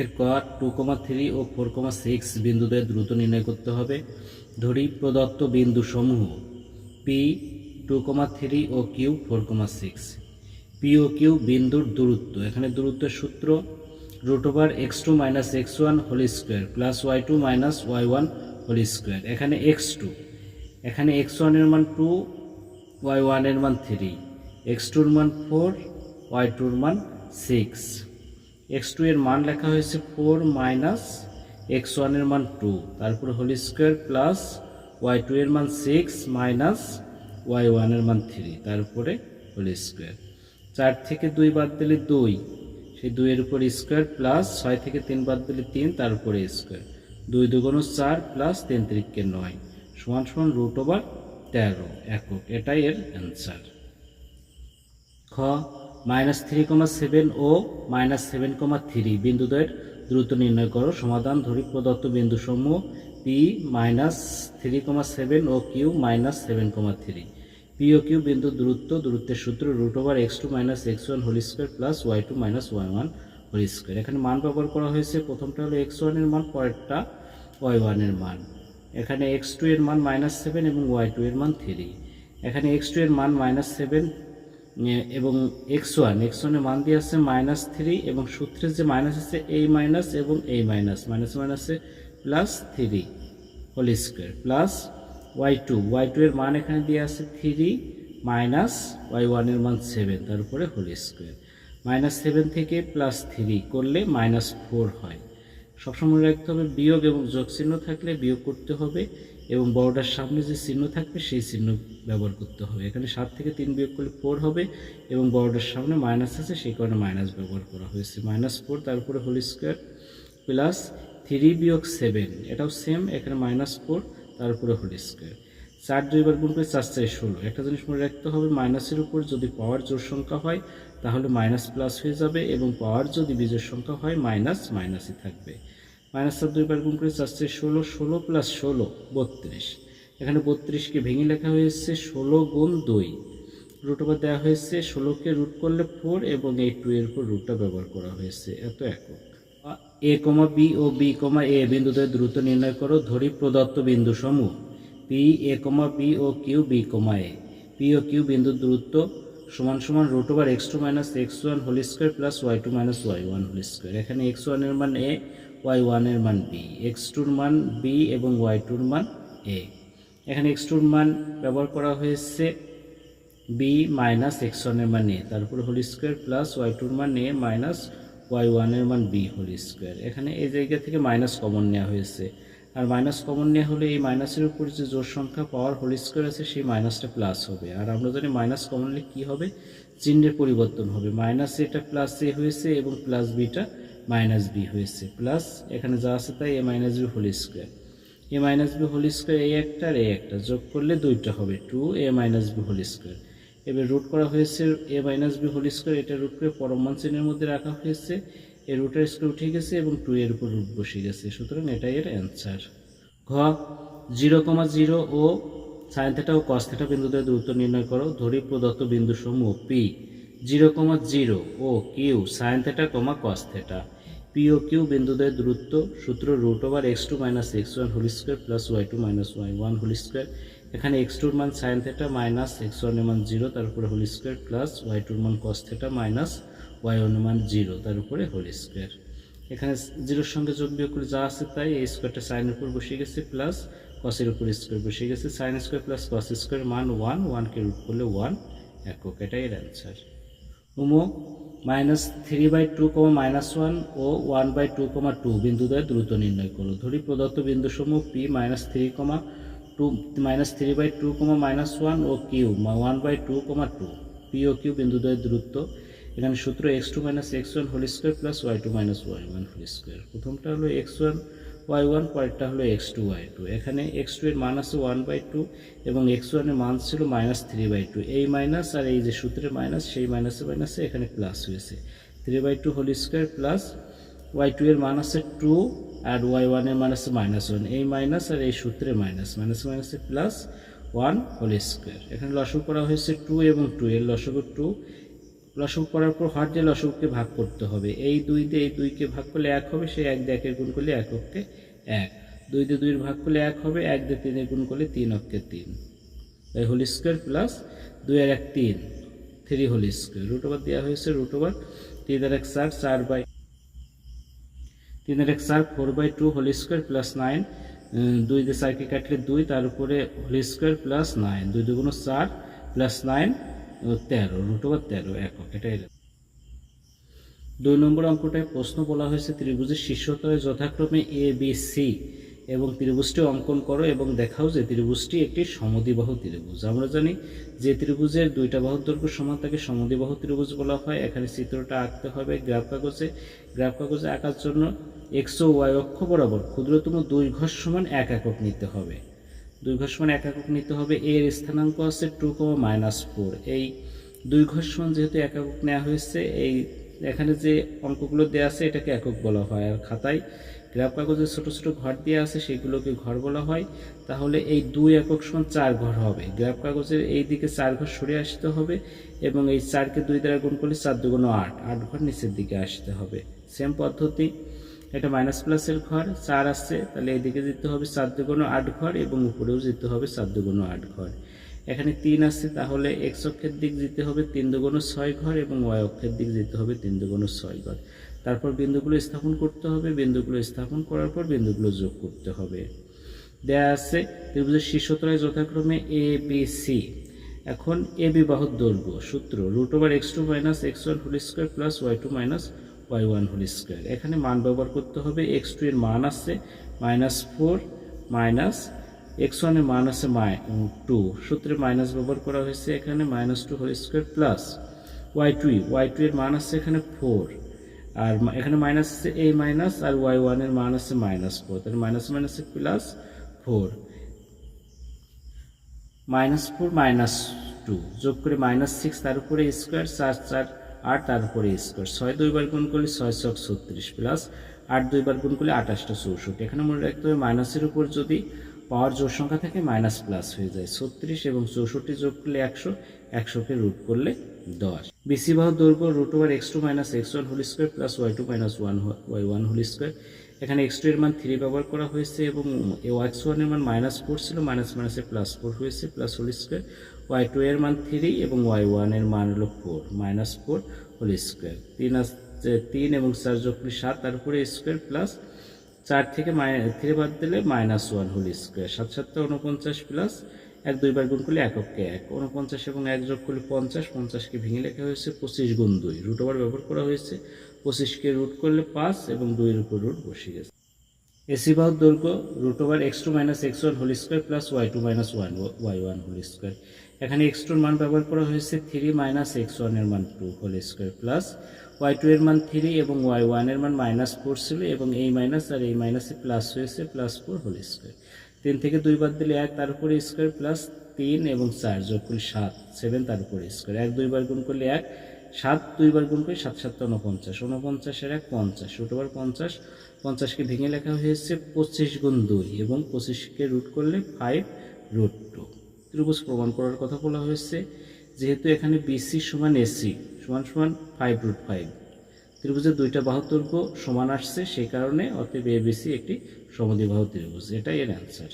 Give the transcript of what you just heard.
এর ক two comma three ও ফোর কমা সিক্স বিন্দুদের দ্রুত নির্ণয় করতে হবে। ধরি প্রদত্ত বিন্দু সমূহ পি টু কমা থ্রি ও Q four comma six P ও কিউ বিন্দুর দূরত্ব, এখানে দূরত্বের সূত্র root over x two minus x one whole square plus y two minus y one whole square এখানে এক্স টু এখানে এক্স ওয়ানের মান টু ওয়াই ওয়ানের মান থ্রি এক্স টুর মান ফোর ওয়াই টুর মান সিক্স এক্স টু এর মান লেখা হয়েছে ফোর মাইনাস এক্স ওয়ানের মান টু তারপর whole square plus y two এর মান সিক্স মাইনাস ওয়াই ওয়ানের মান থ্রি তারপরে হোল স্কোয়ার চার থেকে দুই বাদ দিলে দুই, সেই দুইয়ের উপর স্কোয়ার প্লাস ছয় থেকে তিন বাদ দিলে তিন তার উপরে স্কোয়ার দুই দুগুণ চার প্লাস তিন তিরিককে নয়, সমান সমান রুট ওভার তেরো, একক, এটাই এর অ্যান্সার খ মাইনাস থ্রি কমা সেভেন ও মাইনাস সেভেন কমা থ্রি। বিন্দুদ্বয়ের দ্রুত নির্ণয় করো। সমাধান ধরি প্রদত্ত বিন্দু সমূহ P minus three comma seven ও Q minus seven comma three. P ও কিউ বিন্দু দূরত্ব, দূরত্বের সূত্র root over x two minus x one whole square plus y two minus y one whole square এখানে মান ব্যবহার করা হয়েছে। প্রথমটা হলো এক্স ওয়ানের মান, পরেরটা ওয়াই ওয়ানের মান। এখানে এক্স টু এর মান মাইনাস সেভেন এবং ওয়াই টু এর মান থ্রি এখানে এক্স টু এর মান মাইনাস সেভেন এবং এক্স ওয়ান, এক্স ওয়ানের মান দিয়ে আসছে মাইনাস থ্রি, এবং সূত্রের যে মাইনাস আছে এই মাইনাস এবং এই মাইনাস মাইনাস মাইনাসে plus three, whole square, plus y two y two এর মান এখানে দিয়ে আছে থ্রি, মাইনাস ওয়াই ওয়ানের মান সেভেন তারপরে হোল স্কোয়ার। মাইনাস সেভেন থেকে প্লাস থ্রি করলে মাইনাস ফোর হয়। সবসময় রাখতে হবে বিয়োগ এবং যোগ চিহ্ন থাকলে বিয়োগ করতে হবে, এবং বড়টার সামনে যে চিহ্ন থাকবে সেই চিহ্ন ব্যবহার করতে হবে। এখানে সাত থেকে তিন বিয়োগ করলে ফোর হবে এবং বড়টার সামনে মাইনাস আছে, সেই কারণে মাইনাস ব্যবহার করা হয়েছে। মাইনাস ফোর তারপরে হোল স্কোয়ার প্লাস থ্রি বিয়োগ সেভেন এটাও সেম এখানে মাইনাস ফোর তারপরে হোল স্কোয়ার চার দুইবার গুণ করে চার চার ষোলো, একটা জিনিস মনে রাখতে হবে মাইনাসের উপর যদি পাওয়ার জোর সংখ্যা হয়, তাহলে মাইনাস প্লাস হয়ে যাবে এবং পাওয়ার যদি বীজের সংখ্যা হয় মাইনাস মাইনাসই থাকবে। মাইনাস চার দুইবার গুণ করে চার চার ষোলো ষোলো প্লাস ষোলো, বত্রিশ। এখানে বত্রিশকে ভেঙে লেখা হয়েছে ষোলো গুণ দুই। রুট ওভার দেওয়া হয়েছে ষোলোকে রুট করলে ফোর এবং এই টু এর উপর রুটটা ব্যবহার করা হয়েছে, এত একক। এ কমা বি ও বি কমা এ বিন্দুদের দ্রুত নির্ণয় করো, ধরি প্রদত্ত বিন্দু সমূহ। P A comma B O Q B comma A P O Q বিন্দুর দূরত্ব সমান সমান root over x two minus x one whole square plus y two minus y one whole square এখানে এক্স ওয়ানের মান এ ওয়াই ওয়ানের মান B x টুর মান বি এবং ওয়াই টুর মান এ এখানে এক্স টুর মান ব্যবহার করা হয়েছে বি মাইনাস এক্স ওয়ানের মান এ তারপর হোল স্কোয়ার প্লাস ওয়াই টুর মান এ মাইনাস ওয়াই ওয়ানের মান বি হোল স্কোয়ার এখানে এই জায়গা থেকে মাইনাস কমন নেওয়া হয়েছে। আর মাইনাস কমন নেওয়া হলে এই মাইনাসের উপর যে জোর সংখ্যা পাওয়ার হোল স্কোয়ার আছে, সেই মাইনাসটা প্লাস হবে। আর আমরা জানি মাইনাস কমন নিলে কী হবে? চিহ্নের পরিবর্তন হবে। মাইনাস এটা প্লাস এ হয়েছে এবং প্লাস বিটা মাইনাস বি হয়েছে। প্লাস এখানে যা আছে তাই A minus B whole square A minus B whole square এই একটা আর এই একটা। যোগ করলে দুইটা হবে। Two A minus B whole square এবার রুট করা হয়েছে A minus B whole square এটা রুট করে পরমান চিহ্নের মধ্যে রাখা হয়েছে। এর রুটের স্কোয়ার উঠে গেছে এবং টু এর উপর রুট বসে গেছে। সুতরাং এটাই এর অ্যান্সার ঘ জিরো কমা জিরো ও সাইন থেটা ও কস থেটা বিন্দুদের দূরত্ব নির্ণয় করো। ধরি প্রদত্ত বিন্দু সমূহ পি জিরো কমা জিরো ও Q sine theta comma cos theta P ও কিউ বিন্দুদের দূরত্ব, সূত্র root over x two minus x one whole square plus y two minus y one whole square এখানে এক্স টুর মান সাইন থেটা মাইনাস এক্স ওয়ানের মান zero তার উপরে হোল স্কোয়ার প্লাস ওয়াই টুর মান কস থেটা মাইনাস ওয়াই ওয়ানের মান জিরো তার উপরে হোল স্কোয়ার এখানে জিরোর সঙ্গে যোগ বিয়োগ করে যা আছে তাই এই স্কোয়ারটা সাইনের উপর বসে গেছে প্লাস কসের উপর স্কোয়ার বসে গেছে। Sine square plus cos square মান ওয়ান ওয়ানকে রুট করলে ওয়ান একক, এটাই এর answer উমো minus three by two comma minus one O one by two comma two বিন্দুদ্বয় দ্রুত নির্ণয় করো। ধরি প্রদত্ত বিন্দুসমূহ P minus three comma two minus three by two comma minus one O Q one by two comma two P O Q বিন্দুদ্বয়ের দূরত্ব। এখানে সূত্র x two minus x one whole square plus y two minus y one whole square প্রথমটা হলো x one y one পরেরটা হলো x two y two এখানে x two এর মান আছে ওয়ান বাই টু এবং এক্স ওয়ানের মান ছিল মাইনাস থ্রি বাই টু এই মাইনাস আর এই যে সূত্রে মাইনাস সেই মাইনাসে মাইনাসে এখানে প্লাস হয়েছে। Three by two whole square plus y two এর মান আছে টু আর ওয়াই ওয়ানের মান আছে মাইনাস ওয়ান এই মাইনাস আর এই সূত্রে মাইনাস মাইনাস মাইনাসে প্লাস ওয়ান হোল স্কোয়ার এখানে লসক করা হয়েছে টু এবং টু এর লসক টু লসক করার পর হর যে লসককে ভাগ করতে হবে। এই দুই দিয়ে এই দুইকে ভাগ করলে এক হবে সেই এক দিয়ে একের গুণ করলে এককে এক। দুই দিয়ে দুইয়ের ভাগ করলে এক হবে, এক দিয়ে তিনের গুণ করলে তিন অক্ষে তিন। তাই হোল স্কোয়ার প্লাস দুই আর এক তিন, three whole square. Root over দেওয়া হয়েছে, রুট ওভার তিন আর এক চার চার বাই তিনের এক চার, four by two whole square plus nine. দুই দিয়ে চারকে কাটলে দুই, তার উপরে হোল স্কোয়ার প্লাস নাইন। দুই দুগুণ চার প্লাস নাইন তেরো রুট ওভার তেরো, একক এটাই দুই নম্বর অঙ্কটায় প্রশ্ন বলা হয়েছে ত্রিভুজের শীর্ষতলে যথাক্রমে এ বি সি এবং ত্রিভুজটি অঙ্কন করো এবং দেখাও যে ত্রিভুজটি একটি সমদ্বিবাহু ত্রিভুজ। আমরা জানি যে ত্রিভুজের দুইটা বাহুর দৈর্ঘ্য সমান, তাকে সমদ্বিবাহু ত্রিভুজ বলা হয়। এখানে চিত্রটা আঁকতে হবে গ্রাফ কাগজে। গ্রাফ কাগজে আঁকার জন্য এক্স ও ওয়াই অক্ষ বরাবর ক্ষুদ্রতম দুই ঘর সমান এক একক নিতে হবে। দুই ঘর সমান এক একক নিতে হবে, এর স্থানাঙ্ক আছে টু কমা মাইনাস ফোর এই দুই ঘর সমান যেহেতু এক একক নেওয়া হয়েছে, এই এখানে যে অঙ্কগুলো দেওয়া আছে, এটাকে একক বলা হয়। আর খাতায় গ্রাফ কাগজে ছোট ছোট ঘর দেওয়া আছে, সেগুলোকে ঘর বলা হয়। তাহলে এই দুই একক সমান চার ঘর হবে। গ্রাফ কাগজের এই দিকে চার ঘর সরে আসতে হবে এবং এই চারকে দুই দ্বারা গুণ করলে চার দুগুণ আট। আট ঘর নিচের দিকে আসতে হবে। সেম পদ্ধতি। এটা মাইনাস প্লাসের ঘর, চার আসছে, তাহলে এদিকে যেতে হবে চার দুগুণ আট ঘর এবং উপরেও যেতে হবে চার দুগুণ আট ঘর। এখানে তিন আসছে, তাহলে এক্স অক্ষের দিক যেতে হবে তিন দুগুণ ছয় ঘর এবং ওয়াই অক্ষের দিক যেতে হবে তিন দুগুণ ছয় ঘর। তারপর বিন্দুগুলো স্থাপন করতে হবে, বিন্দুগুলো স্থাপন করার পর বিন্দুগুলো যোগ করতে হবে। দেয়া আছে ত্রিভুজের শীর্ষতলায় যথাক্রমে এ বি সি এখন এ বিবাহ দৈর্ঘ্য, সূত্র root over x two minus x one whole square plus y two minus y one whole square এখানে মান ব্যবহার করতে হবে এক্স টু এর মান আসছে মাইনাস ফোর মাইনাস এক্স ওয়ানের মান আছে মাই টু সূত্রে মাইনাস ব্যবহার করা হয়েছে এখানে minus two whole square plus y two y two এর মান আছে এখানে ফোর আর এখানে মাইনাস আছে এই মাইনাস আর ওয়াই ওয়ানের মান আছে মাইনাস ফোর তাহলে মাইনাস মাইনাসে plus four minus four minus two যোগ করে মাইনাস সিক্স তার উপরে স্কোয়ার চার চার আট তার উপরে স্কোয়ার। ছয় দুইবার গুণ করলে ছয় ছক ছত্রিশ প্লাস আট দুইবার গুণ করলে আঠাশটা চৌষট্টি। এখানে মনে রাখতে হবে মাইনাসের উপর যদি পাওয়ার জোর সংখ্যা থাকে, মাইনাস প্লাস হয়ে যায় ছত্রিশ এবং চৌষট্টি যোগ করলে একশো, একশোকে রুট করলে দশ। বিসি বাহু দৈর্ঘ্য root over x two minus x one whole square plus y two minus one y one whole square. এখানে এক্স টু এর মান থ্রি ব্যবহার করা হয়েছে এবং এক্স ওয়ানের মান মাইনাস ফোর ছিল, মাইনাস মাইনাসে প্লাস ফোর হয়েছে, plus whole square. Y two এর মান থ্রি এবং ওয়াই ওয়ানের মান হলো four minus four whole square তিন তিন এবং চার যোগ করলে সাত, তার উপরে স্কোয়ার প্লাস চার থেকে থ্রি বাদ দিলে মাইনাস ওয়ান হোল স্কোয়ার সাত সাতটা উনপঞ্চাশ প্লাস এক দুইবার গুণ করলে এককে এক। উনপঞ্চাশ এবং এক যোগ করলে পঞ্চাশ, পঞ্চাশকে ভেঙে লেখা হয়েছে পঁচিশ গুণ দুই। রুট ওভার ব্যবহার করা হয়েছে। পঁচিশকে রুট করলে পাঁচ এবং দুইয়ের উপর রুট বসে গেছে। এসি বাহুর দৈর্ঘ্য root over x two minus x one whole square plus y two minus one y one whole square এখানে এক্স টুর মান ব্যবহার করা হয়েছে থ্রি মাইনাস এক্স ওয়ানের মান two whole square plus y two এর মান থ্রি এবং ওয়াই ওয়ানের মান মাইনাস ফোর ছিল এবং এই মাইনাস আর এই মাইনাসে প্লাস হয়েছে প্লাস ফোর হোল স্কোয়ার তিন থেকে দুই বাদ দিলে এক, তার উপরে স্কোয়ার প্লাস তিন এবং চার যোগ করলে সাত সেভেন তার উপরে স্কোয়ার এক দুইবার গুণ করলে এক, সাত দুইবার গুণ করে সাত সাত উনপঞ্চাশ উনপঞ্চাশের এক পঞ্চাশ রুট ওভার পঞ্চাশ। পঞ্চাশকে ভেঙে লেখা হয়েছে পঁচিশ গুণ দুই এবং পঁচিশকে রুট করলে ফাইভ রুট টু ত্রিভুজ প্রমাণ করার কথা বলা হয়েছে। যেহেতু এখানে বিসি সমান এসি সমান সমান ফাইভ রুট ফাইভ ত্রিভুজের দুইটা বাহু দৈর্ঘ্য সমান আসছে, সেই কারণে অতএব এবিসি একটি সমদিবাহু ত্রিভুজ। এটাই এর অ্যান্সার